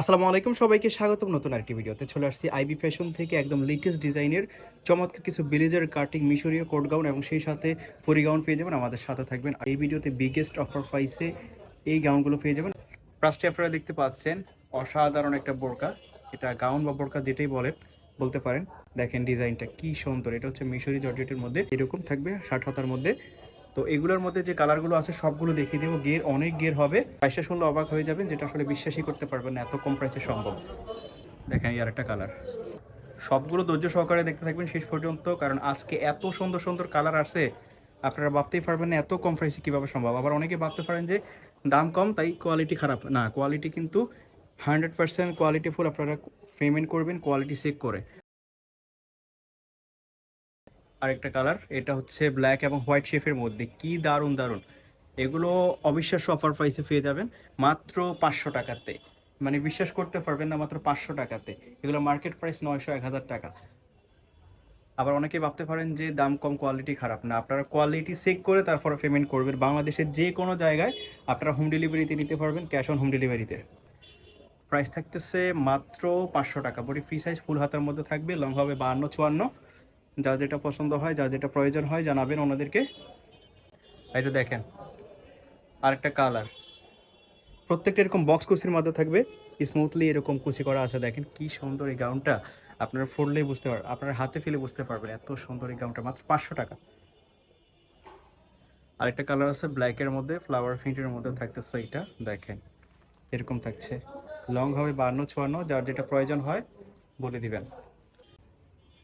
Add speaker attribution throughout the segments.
Speaker 1: আসসালামু আলাইকুম, সবাইকে স্বাগতম নতুন আরেকটি ভিডিওতে। চলে আসছি আইবি ফ্যাশন থেকে একদম লেটেস্ট ডিজাইনের চমৎকার কিছু ব্লেজার কাটিং মিশরীয় কোট গাউন এবং সেই সাথে পরি গাউন পেয়ে যাবেন আমাদের সাথে থাকবেন। এই ভিডিওতে বিগেস্ট অফার পাইছে এই গাউনগুলো পেয়ে যাবেন। ফার্স্টে আপনারা দেখতে পাচ্ছেন অসাধারণ একটা বোরকা। এটা গাউন বা বোরকা যেটাই বলেন, বলতে পারেন। দেখেন ডিজাইনটা কি সুন্দর। এটা হচ্ছে মিশরি জর্জেটের মধ্যে, এরকম থাকবে ষাট হাতার মধ্যে। তো এগুলোর মধ্যে যে কালারগুলো আছে, সবগুলো দেখিয়ে দেবো। গের অনেক গের হবে। প্রাইসটা শুনলে অবাক হয়ে যাবেন, যেটা আসলে বিশ্বাসই করতে পারবেন না, এত কম প্রাইসে সম্ভব। দেখেন এই আরেকটা কালার সবগুলো ধৈর্য সহকারে দেখতে থাকবেন শেষ পর্যন্ত, কারণ আজকে এত সুন্দর সুন্দর কালার আছে আপনারা ভাবতেই পারবেন না এত কম প্রাইসে কীভাবে সম্ভব। আবার অনেকে ভাবতে পারেন যে দাম কম, তাই কোয়ালিটি খারাপ। না কোয়ালিটি কিন্তু হান্ড্রেড পার্সেন্ট কোয়ালিটিফুল আপনারা পেমেন্ট করবেন কোয়ালিটি চেক করে। আরেকটা কালার এটা হচ্ছে ব্ল্যাক এবং হোয়াইট শেফের মধ্যে। কি দারুণ দারুণ। এগুলো অবিশ্বাস্য অফার প্রাইসে পেয়ে যাবেন মাত্র পাঁচশো টাকাতে। মানে বিশ্বাস করতে পারবেন না মাত্র পাঁচশো টাকাতে। এগুলো মার্কেট প্রাইস নয়শো, এক হাজার টাকা। আবার অনেকে ভাবতে পারেন যে দাম কম কোয়ালিটি খারাপ। না, আপনারা কোয়ালিটি চেক করে তারপরে পেমেন্ট করবেন। বাংলাদেশের যে কোনো জায়গায় আপনারা হোম ডেলিভারিতে নিতে পারবেন ক্যাশ অন হোম ডেলিভারিতে প্রাইস থাকতেছে মাত্র পাঁচশো টাকা। বডি ফ্রি সাইজ ফুল হাতের মধ্যে থাকবে। লং হবে বাহান্ন, চুয়ান্ন। যার যেটা পছন্দ হয় যার যেটা প্রয়োজন হয় জানাবেন ওনাদেরকে। এটা দেখেন আরেকটা কালার প্রত্যেকটা এরকম বক্স কুচির মধ্যে থাকবে। স্মুথলি এরকম কুচি করা আছে। দেখেন কি সুন্দর এই গাউনটা আপনারা ফুললেই বুঝতে পারবেন আপনারা হাতে ফেলে বুঝতে পারবেন এত সুন্দর এই গাউনটা মাত্র পাঁচশো টাকা। আরেকটা কালার আছে ব্ল্যাকের মধ্যে ফ্লাওয়ার প্রিন্টের মধ্যে থাকতেছে এটা। দেখেন এরকম থাকছে। লং হবে বান্ন চুয়ান্ন যার যেটা প্রয়োজন হয় বলে দিবেন।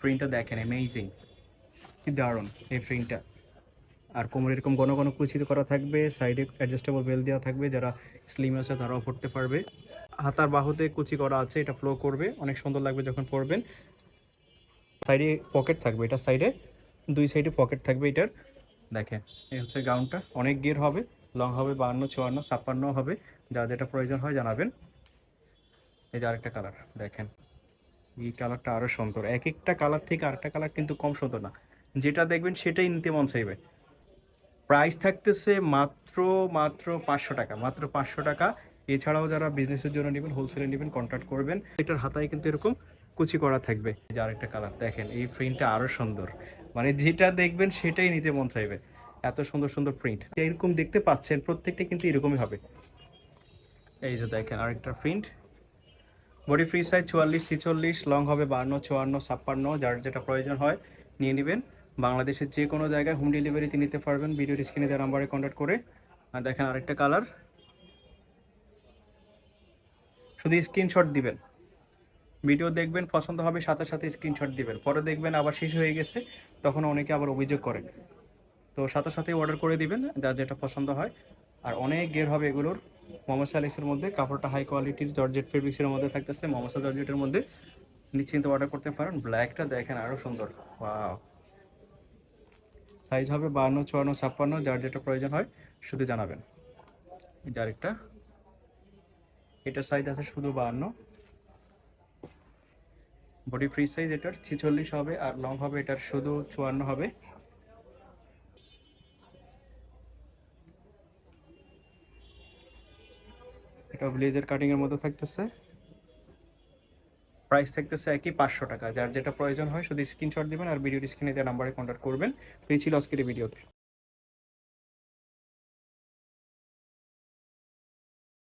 Speaker 1: প্রিন্টটা দেখেন অ্যামেজিং দারুণ এই প্রিন্টটা আর কোমরে এরকম ঘন ঘন কুচিত করা থাকবে সাইডে অ্যাডজাস্টেবল বেল দেওয়া থাকবে, যারা স্লিম আছে তারাও পড়তে পারবে। হাতার বাহুতে কুচি করা আছে, এটা ফ্লো করবে, অনেক সুন্দর লাগবে যখন পরবেন। সাইডে পকেট থাকবে, এটা সাইডে দুই সাইডে পকেট থাকবে এটার। দেখেন, এই হচ্ছে গাউনটা অনেক গিয়ার হবে লং হবে বাহান্ন, চুয়ান্ন, ছাপ্পান্ন হবে যা যেটা প্রয়োজন হয় জানাবেন। এই যে আরেকটা কালার দেখেন। এই কালারটা আরও সুন্দর। এক একটা কালার থেকে আরেকটা কালার কিন্তু কম সুন্দর না। যেটা দেখবেন সেটাই নিতে মন চাইবে। প্রাইস থাকতেছে মাত্র মাত্র পাঁচশো টাকা, মাত্র পাঁচশো টাকা। এছাড়াও যারা বিজনেসের জন্য নেবেন হোলসেলে নেবেন কন্ট্যাক্ট করবেন, এটার হাতায় কিন্তু এরকম কুচি করা থাকবে। যে আরেকটা কালার দেখেন, এই প্রিন্টটা আরও সুন্দর। মানে যেটা দেখবেন সেটাই নিতে মন চাইবে। এত সুন্দর সুন্দর প্রিন্ট এরকম দেখতে পাচ্ছেন, প্রত্যেকটা কিন্তু এরকমই হবে। এই যে দেখেন, আরেকটা প্রিন্ট বডি ফ্রি সাইজ চুয়াল্লিশ, ছিচল্লিশ লং হবে বান্ন চুয়ান্ন, ছাপ্পান্ন, যার যেটা প্রয়োজন হয় নিয়ে নেবেন। বাংলাদেশের যে কোনো জায়গায় হোম ডেলিভারিতে নিতে পারবেন। ভিডিওর স্ক্রিনে দেওয়া নাম্বারে কন্ট্যাক্ট করে। আর দেখেন আরেকটা কালার শুধু স্ক্রিনশট দিবেন। ভিডিও দেখবেন, পছন্দ হবে, সাথে সাথে স্ক্রিনশট দিবেন। পরে দেখবেন আবার শেষ হয়ে গেছে, তখন অনেকে আবার অভিযোগ করেন। তো সাথে সাথে অর্ডার করে দিবেন, যার যেটা পছন্দ হয়। আর অনেক গের হবে এগুলোর। মোহাম্মদ সালিক্সের মধ্যে, কাপড়টা হাই কোয়ালিটির জর্জেট ফেব্রিক্সের মধ্যে থাকতেছে। মোহাম্মদ জর্জেটের মধ্যে নিশ্চিন্ত অর্ডার করতে পারেন। ব্ল্যাকটা দেখেন আরও সুন্দর। সাইজ হবে বান্ন চুয়ান্ন, ছাপ্পান্ন, যার যেটা প্রয়োজন হয় শুধু জানাবেন। যার একটা এটার সাইজ আছে শুধু বান্ন বডি ফ্রি সাইজ এটার ছিচল্লিশ হবে আর লং হবে এটার শুধু চুয়ান্ন হবে। এটা ব্লেজার কাটিং এর মধ্যে থাকতেছে। প্রাইস থাকতেছে একই পাঁচশো টাকা। যার যেটা প্রয়োজন হয় শুধু স্ক্রিনশট দিবেন আর ভিডিওর স্ক্রিনে দেওয়া নাম্বারে কন্ট্যাক্ট করবেন। এই ছিল আজকের ভিডিওতে